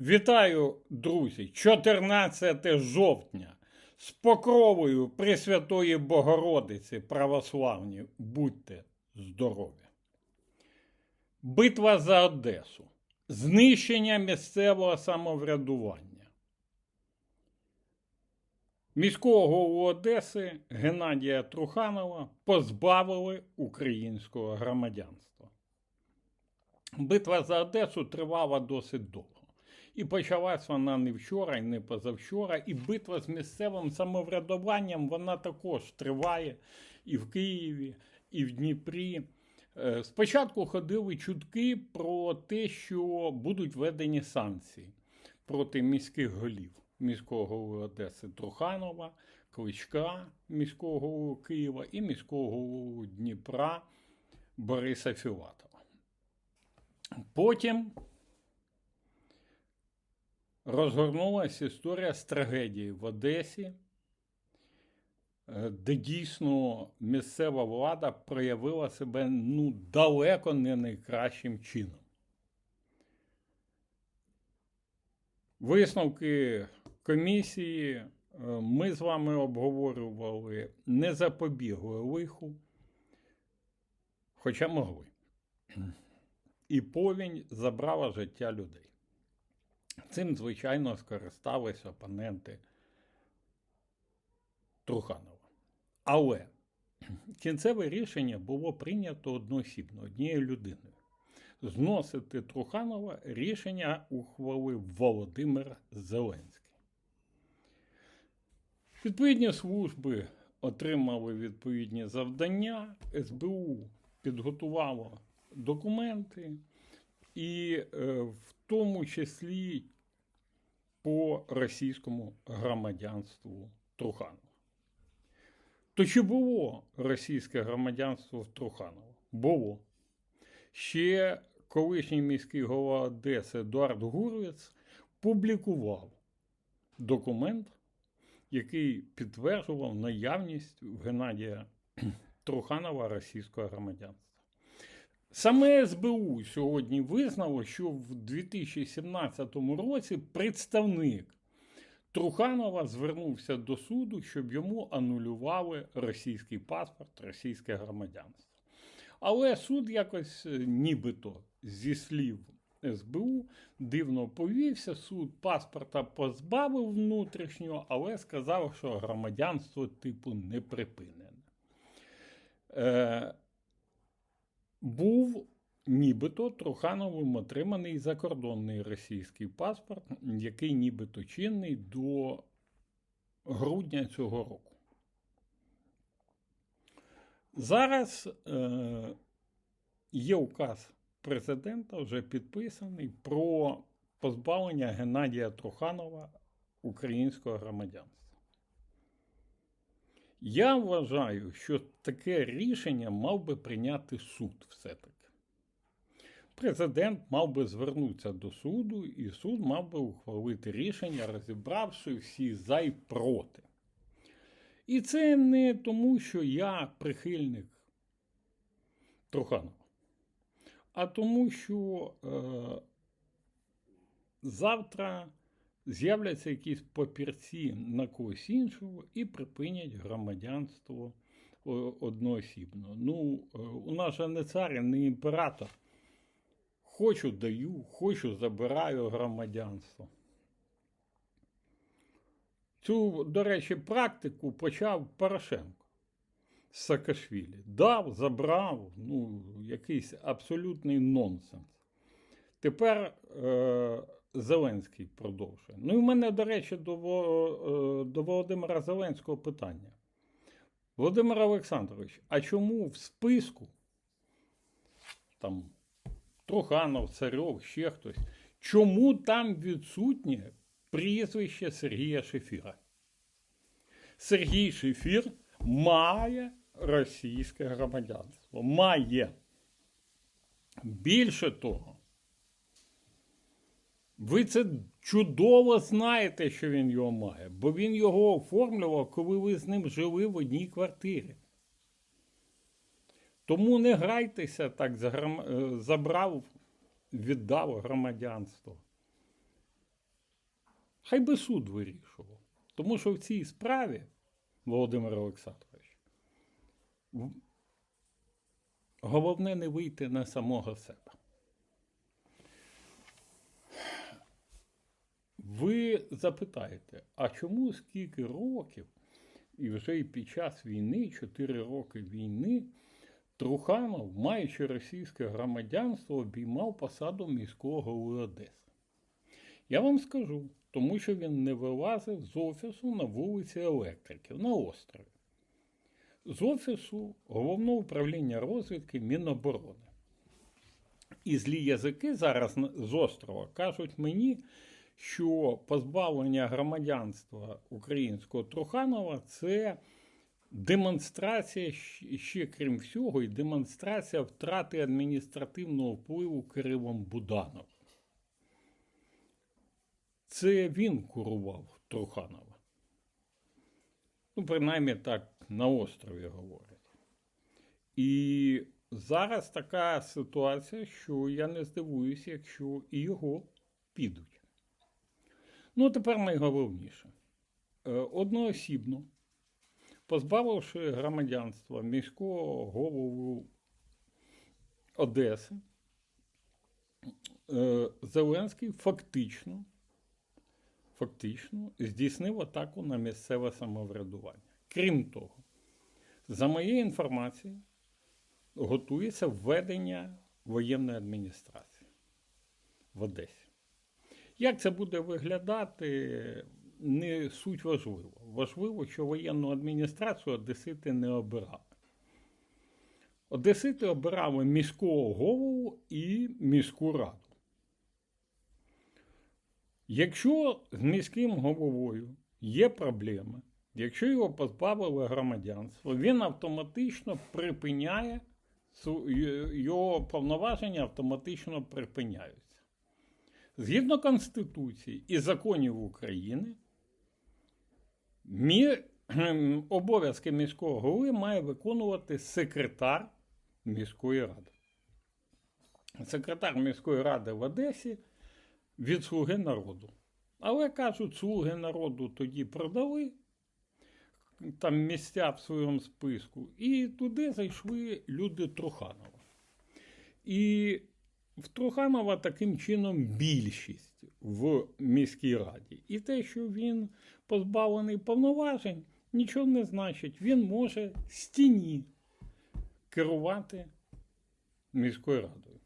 Вітаю, друзі! 14 жовтня з покровою Пресвятої Богородиці православні. Будьте здорові! Битва за Одесу. Знищення місцевого самоврядування. Міського голову Одеси Геннадія Труханова позбавили українського громадянства. Битва за Одесу тривала досить довго. І почалась вона не вчора, і не позавчора. І битва з місцевим самоврядуванням вона також триває і в Києві, і в Дніпрі. Е, Спочатку ходили чутки про те, що будуть введені санкції проти міських голів міського голови Одеси Труханова, Кличка міського голови Києва і міського голови Дніпра Бориса Філатова. Потім розгорнулася історія з трагедії в Одесі, е, де дійсно місцева влада проявила себе ну, далеко не найкращим чином. Висновки комісії е, ми з вами обговорювали, не запобігли лиху, хоча могли. І повінь забрала життя людей. Цим, звичайно, скористались опоненти Труханова. Але кінцеве рішення було прийнято одноосібно, однією людиною. Зносити Труханова рішення ухвалив Володимир Зеленський. Відповідні служби отримали відповідні завдання, СБУ підготувало документи, і е, в тому числі по російському громадянству Труханова. То чи було російське громадянство в Труханова? Було. Ще колишній міський голова Одеси Едуард Гурвіц публікував документ, який підтверджував наявність в Геннадія Труханова російського громадянства. Саме СБУ сьогодні визнало, що в 2017 році представник Труханова звернувся до суду, щоб йому анулювали російський паспорт, російське громадянство. Але суд якось е, нібито зі слів СБУ дивно повівся. Суд паспорта позбавив внутрішнього, але сказав, що громадянство типу не припинене. Е, був нібито Трухановим отриманий закордонний російський паспорт, який нібито чинний до грудня цього року. Зараз е, є указ президента, вже підписаний, про позбавлення Геннадія Труханова українського громадянства. Я вважаю, що таке рішення мав би прийняти суд все-таки. Президент мав би звернутися до суду, і суд мав би ухвалити рішення, розібравши всі за і проти. І це не тому, що я прихильник Труханова, а тому, що е, завтра з'являться якісь папірці на когось іншого і припинять громадянство одноосібно. Ну, е, у нас же не цар, не імператор. Хочу даю, хочу забираю громадянство. Цю, до речі, практику почав Порошенко з Саакашвілі. Дав, забрав, ну, якийсь абсолютний нонсенс. Тепер е, Зеленський продовжує. Ну і в мене, до речі, до, е, до Володимира Зеленського питання. Володимир Олександрович, а чому в списку там Труханов, Царьов, ще хтось, чому там відсутнє прізвище Сергія Шефіра? Сергій Шефір має російське громадянство. Має. Більше того, ви це чудово знаєте, що він його має, бо він його оформлював, коли ви з ним жили в одній квартирі. Тому не грайтеся так, е, забрав, віддав громадянство. Хай би суд вирішував. Тому що в цій справі, Володимир Олександрович, головне не вийти на самого себе. Ви запитаєте, а чому скільки років, і вже і під час війни, 4 роки війни, Труханов, маючи російське громадянство, обіймав посаду міського голови Одеси? Я вам скажу, тому що він не вилазив з офісу на вулиці Електриків на острові. З офісу головного управління розвідки Міноборони. І злі язики зараз з острова кажуть мені, що позбавлення громадянства українського Труханова це демонстрація ще крім всього, і демонстрація втрати адміністративного впливу Кирилом Буданом. Це він курував Труханова. Ну, принаймні так на острові говорять. І зараз така ситуація, що я не здивуюся, якщо і його підуть. Ну, тепер найголовніше. Е, Одноосібно, позбавивши громадянства міського голову Одеси, е, Зеленський фактично, фактично здійснив атаку на місцеве самоврядування. Крім того, за моєю інформацією, готується введення воєнної адміністрації в Одесі. Як це буде виглядати, не суть важливо. Важливо, що воєнну адміністрацію одесити не обирали. Одесити обирали міського голову і міську раду. Якщо з міським головою є проблеми, якщо його позбавили громадянства, він автоматично припиняє його повноваження автоматично припиняються. Згідно Конституції і законів України, мі... обов'язки міського голови має виконувати секретар міської ради. Секретар міської ради в Одесі від Слуги народу. Але кажуть, слуги народу тоді продали там місця в своєму списку, і туди зайшли люди Труханова. І в Труханова таким чином більшість в міській раді. І те, що він позбавлений повноважень, нічого не значить. Він може з тіні керувати міською радою.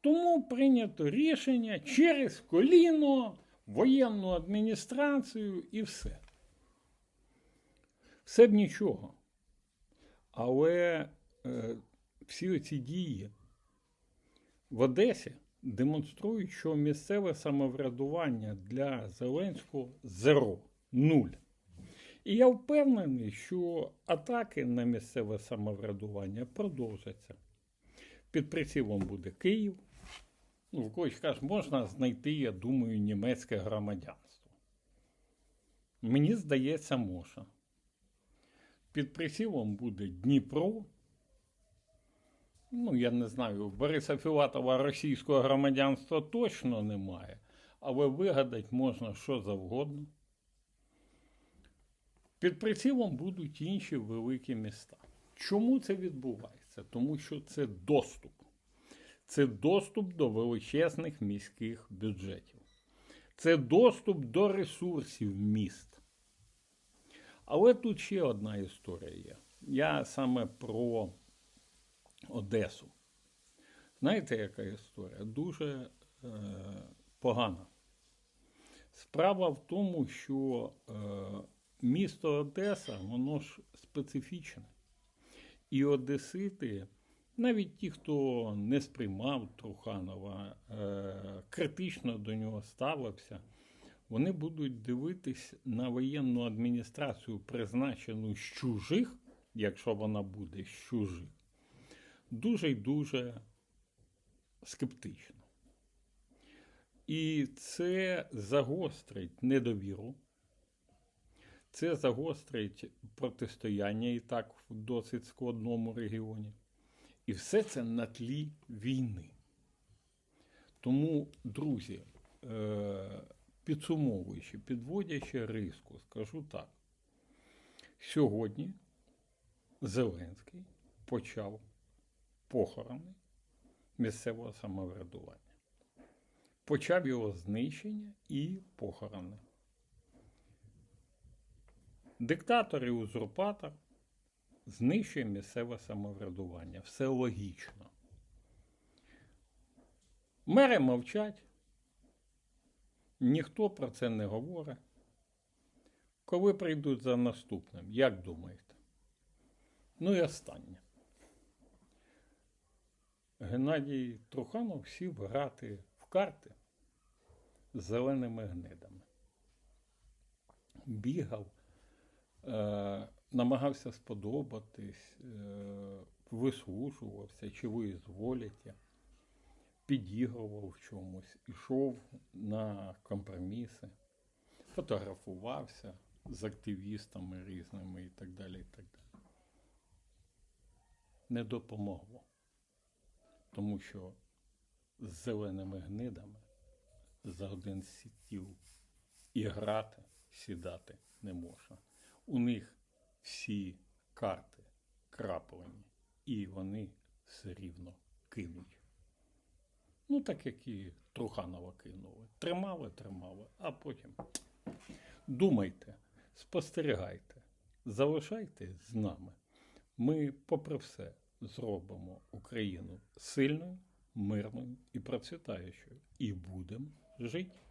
Тому прийнято рішення через коліно, воєнну адміністрацію і все. Все б нічого. Але е, всі ці дії в Одесі демонструють, що місцеве самоврядування для Зеленського зеро, нуль. І я впевнений, що атаки на місцеве самоврядування продовжаться. Під прицілом буде Київ. Ну, в когось каже, можна знайти, я думаю, німецьке громадянство. Мені здається, можна. Під прицілом буде Дніпро. Ну, я не знаю, Бориса Філатова російського громадянства точно немає, але вигадати можна що завгодно. Під прицілом будуть інші великі міста. Чому це відбувається? Тому що це доступ. Це доступ до величезних міських бюджетів. Це доступ до ресурсів міст. Але тут ще одна історія є. Я саме про Одесу. Знаєте, яка історія? Дуже е, погана. Справа в тому, що е, місто Одеса, воно ж специфічне. І Одесити, навіть ті, хто не сприймав Труханова, е, критично до нього ставився, вони будуть дивитись на воєнну адміністрацію, призначену з чужих, якщо вона буде з чужих, дуже й дуже скептично. І це загострить недовіру, це загострить протистояння і так в досить складному регіоні. І все це на тлі війни. Тому, друзі, е- підсумовуючи, підводячи риску, скажу так. Сьогодні Зеленський почав похорони місцевого самоврядування. Почав його знищення і похорони. Диктатор і узурпатор знищує місцеве самоврядування. Все логічно. Мери мовчать, ніхто про це не говорить. Коли прийдуть за наступним, як думаєте? Ну і останнє. Геннадій Труханов сів грати в карти з зеленими гнидами. Бігав, е, намагався сподобатись, е, вислушувався, чи ви зволіте, підігрував в чомусь, ішов на компроміси, фотографувався з активістами різними і так далі. І так далі. Не допомогло. Тому що з зеленими гнидами за один стіл і грати, сідати не можна. У них всі карти краплені, і вони все рівно кинуть. Ну, так як і Труханова кинули. Тримали, тримали, а потім думайте, спостерігайте, залишайтесь з нами. Ми, попри все, зробимо Україну сильною, мирною і процвітаючою. І будемо жити.